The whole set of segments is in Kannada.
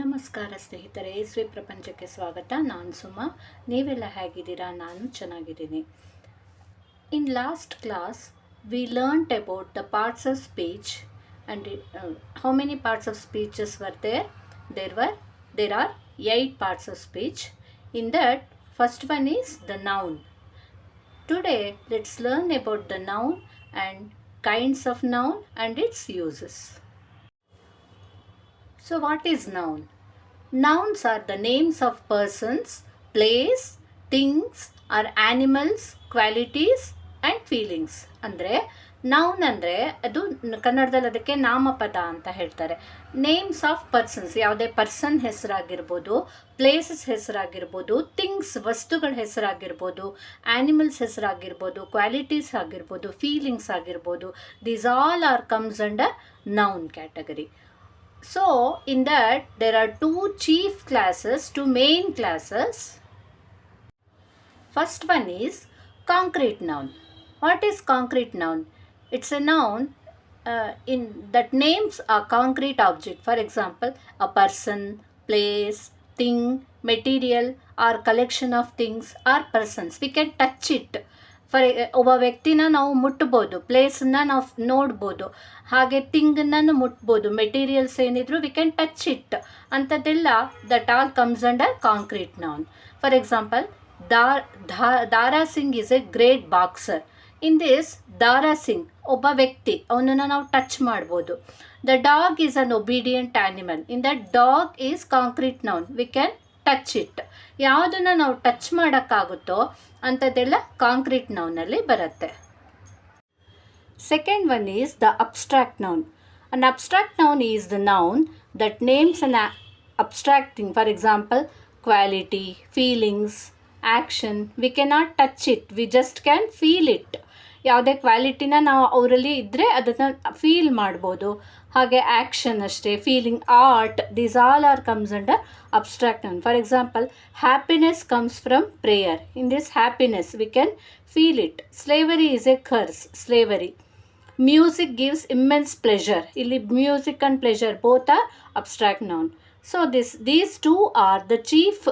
ನಮಸ್ಕಾರ ಸ್ನೇಹಿತರೆ ಸ್ವಿ ಪ್ರಪಂಚಕ್ಕೆ ಸ್ವಾಗತ. ನಾನು ಸುಮಾ. ನೀವೆಲ್ಲ ಹೇಗಿದ್ದೀರಾ? ನಾನು ಚೆನ್ನಾಗಿದ್ದೀನಿ. In last class we learnt about the parts of speech and how many parts of speeches were there there were there are eight parts of speech in that first one is the noun today let's learn about the noun and kinds of noun and its uses So, what is noun? Nouns are the names of persons, place, things, or animals, qualities and feelings. ಅಂದರೆ ನೌನ್ ಅಂದರೆ ಅದು ಕನ್ನಡದಲ್ಲಿ ಅದಕ್ಕೆ ನಾಮಪದ ಅಂತ ಹೇಳ್ತಾರೆ ನೇಮ್ಸ್ ಆಫ್ ಪರ್ಸನ್ಸ್ ಯಾವುದೇ ಪರ್ಸನ್ ಹೆಸರಾಗಿರ್ಬೋದು ಪ್ಲೇಸಸ್ ಹೆಸರಾಗಿರ್ಬೋದು ಥಿಂಗ್ಸ್ ವಸ್ತುಗಳ ಹೆಸರಾಗಿರ್ಬೋದು ಆ್ಯನಿಮಲ್ಸ್ ಹೆಸರಾಗಿರ್ಬೋದು ಕ್ವಾಲಿಟೀಸ್ ಆಗಿರ್ಬೋದು ಫೀಲಿಂಗ್ಸ್ ಆಗಿರ್ಬೋದು these all are comes under noun category So, in that, there are two chief classes, two main classes. First one is concrete noun. What is concrete noun? It's a noun uh, in that names a concrete object. For example, a person, place, thing, material, or collection of things or persons. We can touch it. For ಒಬ್ಬ ವ್ಯಕ್ತಿನ ನಾವು ಮುಟ್ಬೋದು ಪ್ಲೇಸನ್ನ ನಾವು ನೋಡ್ಬೋದು, ಹಾಗೆ ತಿಂಗನ್ನು ಮುಟ್ಬೋದು ಮೆಟೀರಿಯಲ್ಸ್ ಏನಿದ್ರು ವಿ ಕ್ಯಾನ್ ಟಚ್ ಇಟ್ ಅಂಥದ್ದೆಲ್ಲ that all comes under concrete noun for example Dar Dara Singh is a great boxer in this Dara Singh ಒಬ್ಬ ವ್ಯಕ್ತಿ, ಅವನನ್ನು ನಾವು ಟಚ್ ಮಾಡ್ಬೋದು. The dog is an obedient animal in the dog is concrete noun we can touch it ಯಾವುದನ್ನು ನಾವು ಟಚ್ ಮಾಡೋಕ್ಕಾಗುತ್ತೋ ಅಂಥದ್ದೆಲ್ಲ ಕಾಂಕ್ರೀಟ್ ನೌನಲ್ಲಿ ಬರುತ್ತೆ. Second one is the abstract noun an abstract noun is the noun that names an abstract thing for example quality feelings action we cannot touch it we just can feel it ಯಾವುದೇ ಕ್ವಾಲಿಟಿನ ನಾವು ಅವರಲ್ಲಿ ಇದ್ದರೆ ಅದನ್ನು ಫೀಲ್ ಮಾಡ್ಬೋದು. ಹಾಗೆ ಆ್ಯಕ್ಷನ್ ಅಷ್ಟೇ feeling art these all are comes under abstract noun for example happiness comes from prayer in this happiness we can feel it slavery is a curse slavery music gives immense pleasure ಇಲ್ಲಿ music and pleasure both are abstract noun so this these two are the chief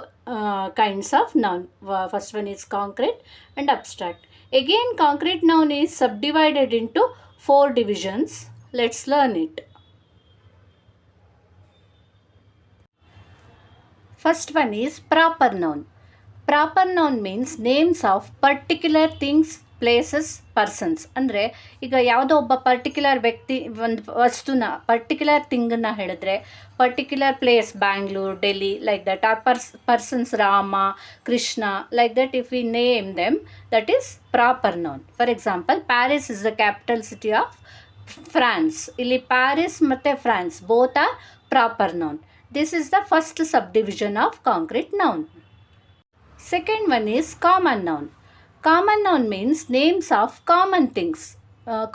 kinds of noun first one is concrete and abstract again concrete noun is subdivided into four divisions. Let's learn it. First one is proper noun. Proper noun means names of particular things places persons ಅಂದರೆ ಈಗ ಯಾವುದೋ ಒಬ್ಬ ಪರ್ಟಿಕ್ಯುಲರ್ ವ್ಯಕ್ತಿ, ಒಂದು ವಸ್ತುನ ಪರ್ಟಿಕ್ಯುಲರ್ ಥಿಂಗನ್ನು ಹೇಳಿದ್ರೆ particular place Bangalore Delhi like that are purse persons Rama Krishna like that if we name them that is proper noun for example Paris is the capital city of France ಇಲ್ಲಿ ಪ್ಯಾರಿಸ್ ಮತ್ತು France both are proper noun this is the first subdivision of concrete noun second one is common noun. Common noun means names of common things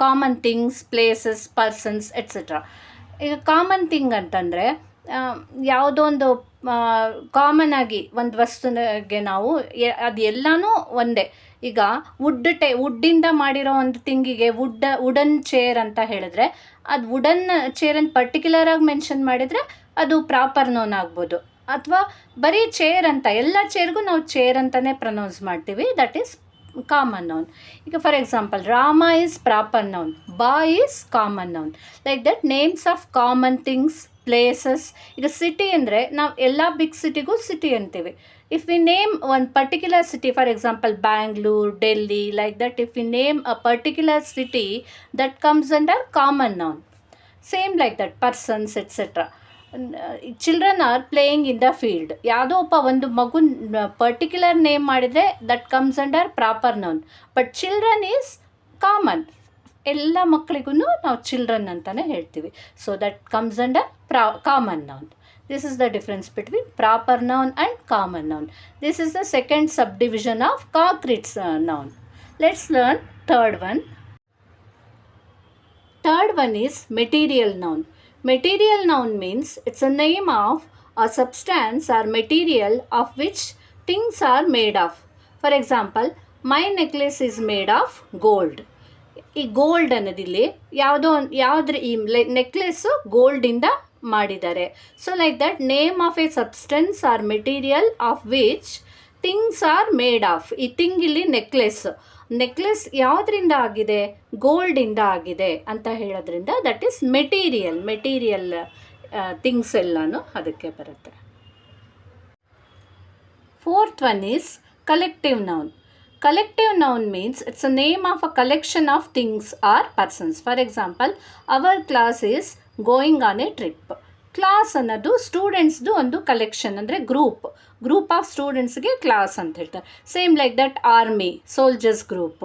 common things places persons etc. ಈಗ ಕಾಮನ್ ಥಿಂಗ್ ಅಂತಂದರೆ ಯಾವುದೋ ಒಂದು ಕಾಮನ್ ಆಗಿ ಒಂದು ವಸ್ತುವಿಗೆ ನಾವು ಅದು ಎಲ್ಲನೂ ಒಂದೇ. ಈಗ ವುಡ್ ಟೆ ವುಡ್ಡಿಂದ ಮಾಡಿರೋ ಒಂದು ತಿಂಗಿಗೆ ವುಡ್ ವುಡನ್ ಚೇರ್ ಅಂತ ಹೇಳಿದ್ರೆ, ಅದು ವುಡನ್ ಚೇರನ್ನು ಪರ್ಟಿಕ್ಯುಲರಾಗಿ ಮೆನ್ಷನ್ ಮಾಡಿದರೆ ಅದು ಪ್ರಾಪರ್ ನೋನ್ ಆಗ್ಬೋದು. ಅಥವಾ ಬರೀ ಚೇರ್ ಅಂತ, ಎಲ್ಲ ಚೇರ್ಗೂ ನಾವು ಚೇರ್ ಅಂತಲೇ ಪ್ರನೌನ್ಸ್ ಮಾಡ್ತೀವಿ. ದಟ್ ಈಸ್ ಕಾಮನ್ ನೌನ್ ಈಗ for example Rama is proper noun boy is common noun like that names of common things places ಈಗ ಸಿಟಿ ಅಂದರೆ ನಾವು ಎಲ್ಲ ಬಿಗ್ ಸಿಟಿಗೂ ಸಿಟಿ ಅಂತೀವಿ. ಇಫ್ ವಿ ನೇಮ್ ಒಂದು particular city for example Bangalore Delhi like that if we name a particular city that comes under common noun same like that persons etcetera children are playing in the field ಯಾವುದೋ ಒಬ್ಬ ಒಂದು ಮಗು ಪರ್ಟಿಕ್ಯುಲರ್ ನೇಮ್ ಮಾಡಿದರೆ that comes under proper noun but children is common ಎಲ್ಲ ಮಕ್ಕಳಿಗೂ ನಾವು ಚಿಲ್ಡ್ರನ್ ಅಂತಲೇ ಹೇಳ್ತೀವಿ. ಸೊ ದಟ್ ಕಮ್ಸ್ ಅಂಡರ್ ಪ್ರಾ common noun this is the difference between proper noun and common noun this is the second subdivision of concretes noun let's learn third one third one is material noun. Material noun means it's a name of a substance or material of which things are made of. For example, my necklace is made of gold. ಈ ಗೋಲ್ಡ್ ಅನ್ನೋದಿಲ್ಲಿ ಯಾವುದೋ ಒಂದು ಯಾವುದ್ರ ಈ ನೆಕ್ಲೆಸ್ಸು ಗೋಲ್ಡಿಂದ ಮಾಡಿದ್ದಾರೆ so like that name of a substance or material of which things are made of ಈ ಥಿಂಗ್ ಇಲ್ಲಿ ನೆಕ್ಲೆಸ್ ನೆಕ್ಲೆಸ್ ಯಾವುದರಿಂದ ಆಗಿದೆ? ಗೋಲ್ಡಿಂದ ಆಗಿದೆ ಅಂತ ಹೇಳೋದ್ರಿಂದ that is material material things ಎಲ್ಲನೂ ಅದಕ್ಕೆ ಬರುತ್ತೆ. Fourth one is collective noun collective noun means it's a name of a collection of things or persons for example our class is going on a trip class ಅನ್ನೋದು ಸ್ಟೂಡೆಂಟ್ಸ್ದು ಒಂದು ಕಲೆಕ್ಷನ್ ಅಂದರೆ ಗ್ರೂಪ್ ಗ್ರೂಪ್ ಆಫ್ ಸ್ಟೂಡೆಂಟ್ಸ್ಗೆ ಕ್ಲಾಸ್ ಅಂತ ಹೇಳ್ತಾರೆ same like that army soldiers group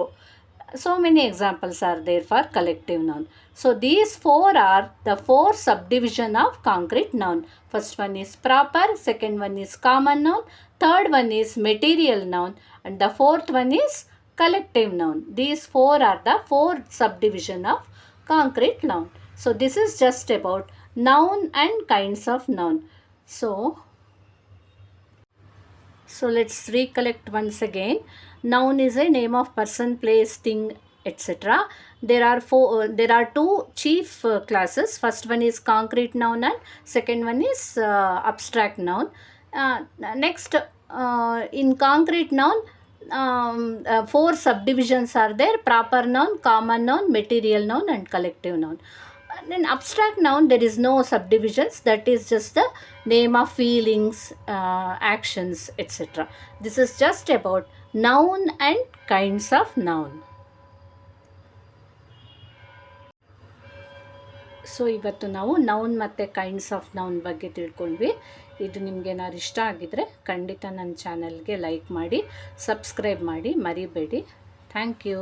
so many examples are there for collective noun so these four are the four subdivision of concrete noun first one is proper second one is common noun third one is material noun and the fourth one is collective noun these four are the four subdivision of concrete noun so this is just about noun and kinds of noun so so let's recollect once again. Noun is a name of person, place, thing, etc. There are four. Uh, there are two chief uh, classes. First one is concrete noun, and second one is uh, abstract noun. Uh, next, uh, in concrete noun, um, uh, four subdivisions are there: proper noun, common noun, material noun, and collective noun. In abstract noun, there is no subdivisions. That is just the name of feelings, uh, actions, etc. This is just about noun and kinds of noun. So ಇವತ್ತು ನಾವು ನೌನ್ ಮತ್ತು ಕೈಂಡ್ಸ್ ಆಫ್ ನೌನ್ ಬಗ್ಗೆ ತಿಳ್ಕೊಂಡ್ವಿ ಇದು ನಿಮಗೆ ಏನಾದ್ರು ಇಷ್ಟ ಆಗಿದ್ದರೆ ಖಂಡಿತ ನನ್ನ ಚಾನಲ್ಗೆ ಲೈಕ್ ಮಾಡಿ ಸಬ್ಸ್ಕ್ರೈಬ್ ಮಾಡಿ ಮರಿಬೇಡಿ ಥ್ಯಾಂಕ್ ಯು